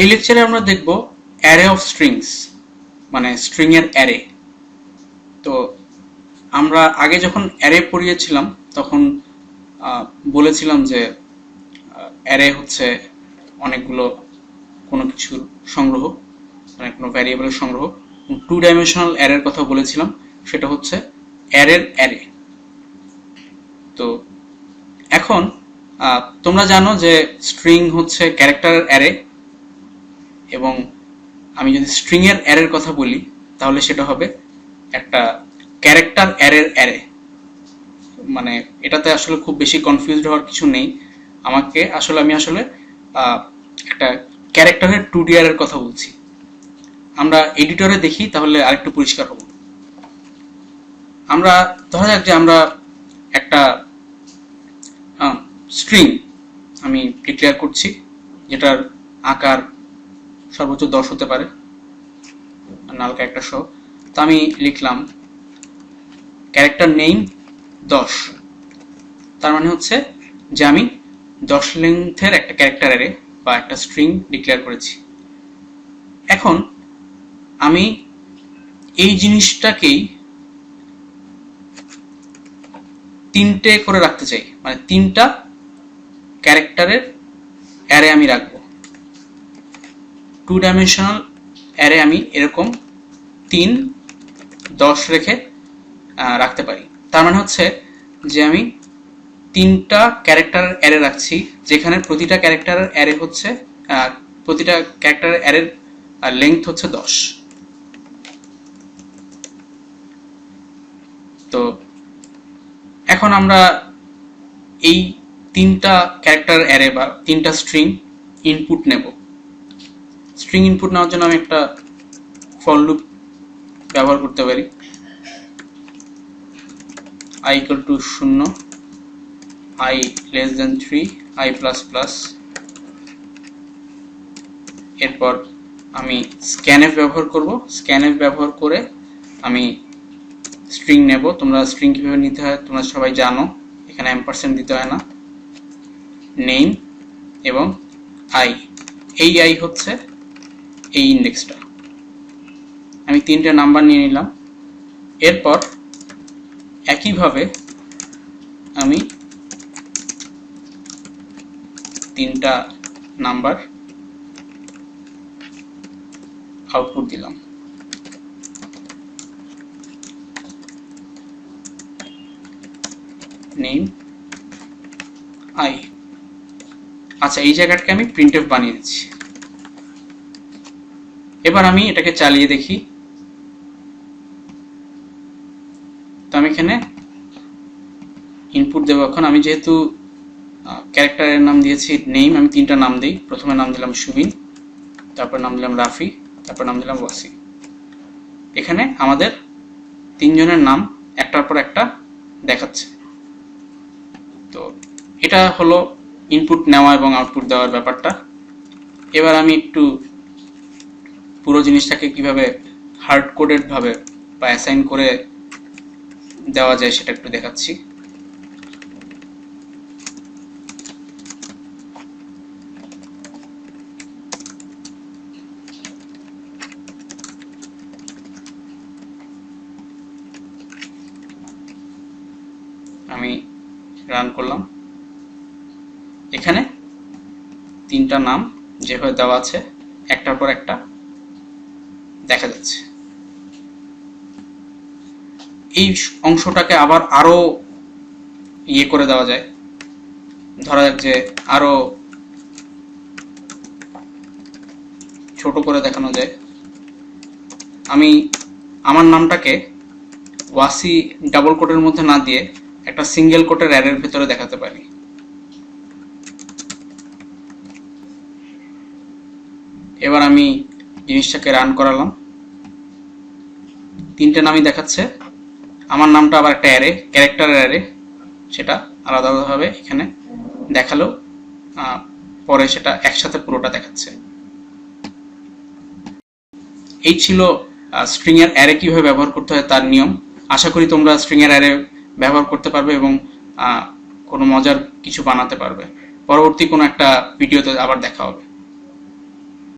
এই লেকচারে আমরা দেখব অ্যারে অফ স্ট্রিংস মানে স্ট্রিং এর অ্যারে তো আমরা আগে যখন অ্যারে পড়িয়েছিলাম, তখন বলেছিলাম যে অ্যারে হচ্ছে অনেকগুলো কোনো কিছুর সংগ্রহ মানে কোনো ভ্যারিয়েবলের সংগ্রহ। টু ডাইমেনশনাল অ্যারের কথা বলেছিলাম, সেটা হচ্ছে অ্যারের অ্যারে তো এখন তোমরা জানো যে স্ট্রিং হচ্ছে ক্যারেক্টারের অ্যারে এবং আমি যদি স্ট্রিং এর অ্যারের কথা বলি, তাহলে সেটা হবে একটা ক্যারেক্টার অ্যারের অ্যারে। মানে এটাতে আসলে খুব বেশি কনফিউজড হওয়ার কিছু নেই। আমাকে আসলে, আমি আসলে একটা ক্যারেক্টারের টু ডি এর কথা বলছি। আমরা এডিটরে দেখি, তাহলে আরেকটু পরিষ্কার হব। আমরা, ধরা যাক যে আমরা একটা স্ট্রিং আমি ডিক্লেয়ার করছি, যেটার আকার সর্বোচ্চ দশ হতে পারে। নাল ক্যারেক্টার সহ তো আমি লিখলাম ক্যারেক্টার নেম দশ। তার মানে হচ্ছে যে আমি দশ লেন্থের একটা ক্যারেক্টার অ্যারে বা একটা স্ট্রিং ডিক্লেয়ার করেছি। এখন আমি এই জিনিসটাকেই তিনটে করে রাখতে চাই। মানে তিনটা ক্যারেক্টারের অ্যারে আমি রাখব। টু ডাইমেনশনাল অ্যারে আমি এরকম তিন দশ রেখে রাখতে পারি। তার মানে হচ্ছে যে আমি তিনটা ক্যারেক্টার অ্যারে রাখছি, যেখানে প্রতিটা ক্যারেক্টারের অ্যারে হচ্ছে প্রতিটা ক্যারেক্টারের অ্যারের লেংথ হচ্ছে দশ। তো এখন আমরা এই তিনটা ক্যারেক্টার অ্যারে বা তিনটা স্ট্রিং ইনপুট নেব। স্ট্রিং ইনপুট নেওয়ার জন্য আমি একটা ফর লুপ ব্যবহার করতে পারি। আই equal টু শূন্য I less than 3 i plus plus এরপর আমি scanf ব্যবহার করব। scanf ব্যবহার করে আমি স্ট্রিং নেব। তোমরা স্ট্রিং কীভাবে নিতে হয় তোমরা সবাই জানো, এখানে এম অ্যাম্পারসেন্ট দিতে হয় না। নেম এবং আই এই আই হচ্ছে এই ইন্ডেক্সটা আমি তিনটে নাম্বার নিয়ে নিলাম। এরপর একইভাবে আমি তিনটা নাম্বার আউটপুট দিলাম। নেম আই আচ্ছা এই জায়গাটাকে আমি প্রিন্টএফ বানিয়ে দিচ্ছি। এবার আমি এটাকে চালিয়ে দেখি। তো আমি এখানে ইনপুট দেবো এখন। আমি যেহেতু ক্যারেক্টারের নাম দিয়েছি নেম আমি তিনটা নাম দিই। প্রথমে নাম দিলাম সুবিন তারপর নাম দিলাম রাফি, তারপর নাম দিলাম ওয়াসি। এখানে আমাদের তিনজনের নাম একটার পর একটা দেখাচ্ছে। তো এটা হলো ইনপুট নেওয়া এবং আউটপুট দেওয়ার ব্যাপারটা। এবার আমি একটু পুরো জিনিসটাকে কীভাবে হার্ড কোডেড ভাবে বা অ্যাসাইন করে দেওয়া যায় সেটা একটু দেখাচ্ছি। আমি রান করলাম। এখানে তিনটা নাম যেভাবে দেওয়া আছে, একটার পর একটা। দেখা যাচ্ছে। এই অংশটাকে আবার আরও ইয়ে করে দেওয়া যায়। ধরা যাক যে আরও ছোট করে দেখানো যায়। আমি আমার নামটাকে ওয়াসি ডাবল কোটের মধ্যে না দিয়ে একটা সিঙ্গেল কোটের অ্যারের ভেতরে দেখাতে পারি। এবার আমি জিনিসটাকে রান করালাম। তিনটে নামই দেখাচ্ছে। আমার নামটা আবার একটা অ্যারে ক্যারেক্টারের অ্যারে সেটা আলাদা আলাদাভাবে এখানে দেখাল। পরে সেটা একসাথে পুরোটা দেখাচ্ছে। এই ছিল স্ট্রিং এর অ্যারে কীভাবে ব্যবহার করতে হয় তার নিয়ম। আশা করি তোমরা স্ট্রিং এর অ্যারে ব্যবহার করতে পারবে এবং কোনো মজার কিছু বানাতে পারবে। পরবর্তী কোনো একটা ভিডিওতে আবার দেখা হবে।